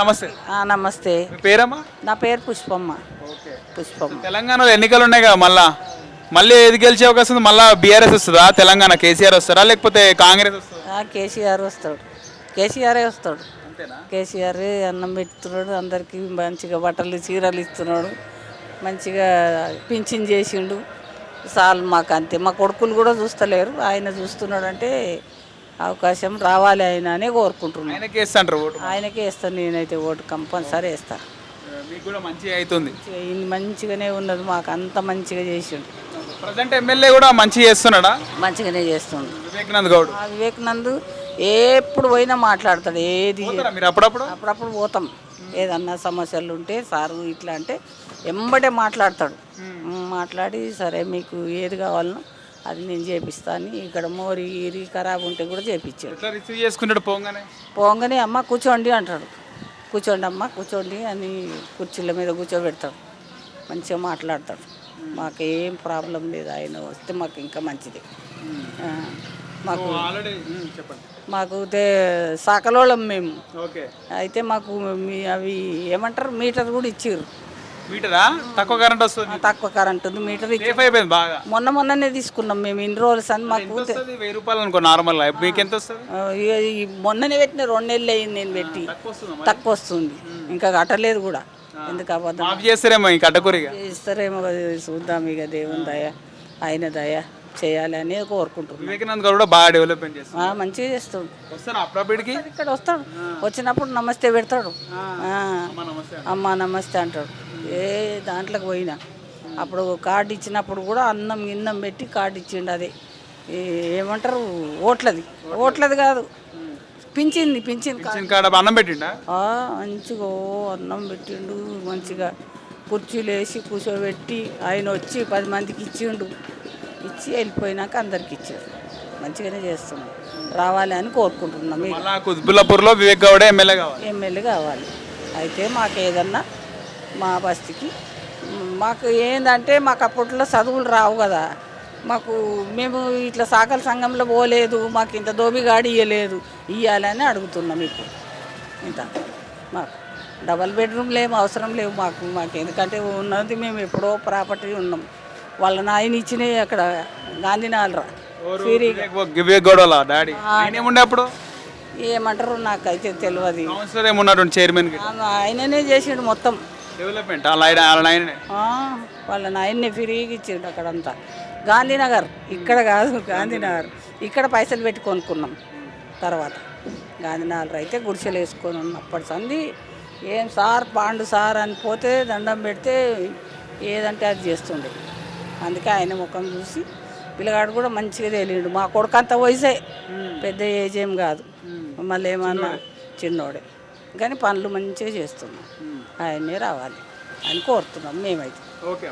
నమస్తే. నమస్తే. పేరమ్మా? నా పేరు పుష్పమ్మ. పుష్పమ్మ. తెలంగాణలో ఎన్నికలు ఉన్నాయి కదా మళ్ళా? మళ్ళీ ఏది గెలిచే అవకాశం ఉంది? మళ్ళా బీఆర్ఎస్ వస్తుందా? తెలంగాణ కేసీఆర్ వస్తారా లేకపోతే కాంగ్రెస్ వస్తుందా? కేసీఆర్ వస్తాడు. కేసీఆరే వస్తాడు. కేసీఆర్ అన్నం పెడుతున్నాడు అందరికీ మంచిగా బట్టలు చీరలు ఇస్తున్నాడు. మంచిగా పింఛన్ చేసిండు. చాలు మాకు అంతే మా కొడుకులు కూడా చూస్తలేరు. ఆయన చూస్తున్నాడు అంటే అవకాశం రావాలి ఆయన అనే కోరుకుంటున్నాను ఆయనకి వేస్తాంటారు ఓటు ఆయనకే వేస్తాను నేనైతే ఓటు కంపల్సరీ వేస్తాను మీకు కూడా అవుతుంది. మంచిగానే ఉన్నది మాకు అంత మంచిగా చేసిండు. ప్రజెంట్ ఎమ్మెల్యే కూడా మంచిగా చేస్తున్నాడా? మంచిగానే చేస్తుండు. వివేకానంద్ గౌడ్. ఆ వివేకానంద్ ఎప్పుడు పోయినా మాట్లాడతాడు ఏది పోతారా మీరు అప్పుడప్పుడు? అప్పుడప్పుడు పోతాం. ఏదన్నా సమస్యలు ఉంటే సారు ఇట్లా అంటే ఎంబడే మాట్లాడతాడు. మాట్లాడి సరే మీకు ఏది కావాలనో అది నేను చేపిస్తాను ఇక్కడ మోరి ఈరి ఖరాబ్ ఉంటే కూడా చేపించాడు ఎట్లా రిసీవ్ చేసుకుంటాడు పోగానే? పోగానే అమ్మ కూర్చోండి అంటాడు. కూర్చోండి అమ్మ కూర్చోండి అని కుర్చీల మీద కూర్చోబెడతాడు. మంచిగా మాట్లాడతాడు. మాకు ఏం ప్రాబ్లం లేదు ఆయన వస్తే మాకు ఇంకా మంచిది. మాకు మాకు సకలోళం మేము. ఓకే. అయితే మాకు మీ అవి ఏమంటారు మీటర్ కూడా ఇచ్చిర్రు. మీటరా? తక్కువ కరెంట్ వస్తుంది. తక్కువ కరెంట్ ఉంది మీటర్ సేఫ్ అయిపోయింది బాగా. మొన్న మొన్ననే తీసుకున్నాం మేము ఇన్ని రోజులు అని మాకు వెయ్యి రూపాయలు అనుకో నార్మల్ మీకు ఎంత వస్తుంది? ఇక మొన్ననే పెట్టిన రెండు నెలలు అయింది నేను పెట్టి. తక్కువ వస్తుందా ఇంకా కట్టలేదు కూడా. ఎందుకు అబద్ధం? చేస్తారేమో ఈ కట్టకూరిగా ఇస్తారేమో చూద్దాం ఇక దేవుని దయ ఆయన దయ చేయాలి అని కోరుకుంటున్నాం. వివేకానంద్ గారు కూడా బాగా డెవలప్మెంట్ మంచిగా చేస్తాడు. అప్పుడప్పటికి ఇక్కడ వస్తాడు. వచ్చినప్పుడు నమస్తే పెడతాడు. అమ్మ నమస్తే అంటాడు. ఏ దాంట్లోకి పోయినా. అప్పుడు కార్డు ఇచ్చినప్పుడు కూడా అన్నం గిన్నం పెట్టి కార్డు ఇచ్చిండు అది. ఏమంటారు? ఓట్లది. ఓట్లది కాదు. పించింది పించింది అన్నం పెట్టిండా? మంచిగా అన్నం పెట్టిండు మంచిగా కుర్చీలు వేసి కూర్చోబెట్టి ఆయన వచ్చి పది మందికి ఇచ్చిండు. ఇచ్చి వెళ్ళిపోయినాక అందరికి ఇచ్చారు. మంచిగానే చేస్తున్నాం. రావాలి అని కోరుకుంటున్నాం. కుత్బుల్లాపూర్లో వివేక్ గౌడే ఎమ్మెల్యే కావాలి. ఎమ్మెల్యే కావాలి. అయితే మాకు ఏదన్నా మా బస్తీకి. మాకు ఏందంటే మాకు అప్పట్లో చదువులు రావు కదా. మాకు మేము ఇట్లా సాకల సంఘంలో పోలేదు మాకు ఇంత దోబిగాడి ఇవ్వలేదు ఇవ్వాలని అడుగుతున్నాం ఇప్పుడు. ఇంత. మాకు డబల్ బెడ్రూమ్లు ఏం అవసరం లేవు మాకు మాకు ఎందుకంటే ఉన్నది మేము ఎప్పుడో ప్రాపర్టీ ఉన్నాం. వాళ్ళ నాయన ఇచ్చినాయి అక్కడ ఏముండే అప్పుడు? ఏమంటారు నాకైతే తెలియదు చైర్మన్ ఆయననే చేసిండు మొత్తం. డెవలప్మెంట్? వాళ్ళ ఆయన వాళ్ళ ఆయననే ఆ, వాళ్ళ నాయన్ని ఫ్రీగా ఇచ్చిండు అక్కడంతా. గాంధీనగర్ ఇక్కడ కాదు గాంధీనగర్. ఇక్కడ పైసలు పెట్టి కొనుక్కున్నాం తర్వాత. గాంధీనగర్ అయితే గుడిసెలు వేసుకొని ఉన్నప్పటి సంది ఏం సార్ పాండు సార్ అని పోతే దండం పెడితే ఏదంటే అది చేస్తుండే. అందుకే ఆయన ముఖం చూసి పిల్లగాడు కూడా మంచిగా తెలియడు. మా కొడుకు అంత వయసే పెద్ద ఏజ్ ఏం కాదు. మళ్ళీ ఏమన్నా చిన్నోడే. కానీ పనులు మంచిగా చేస్తున్నాం. ఆయన్నే రావాలి అని కోరుతున్నాం మేమైతే. ఓకే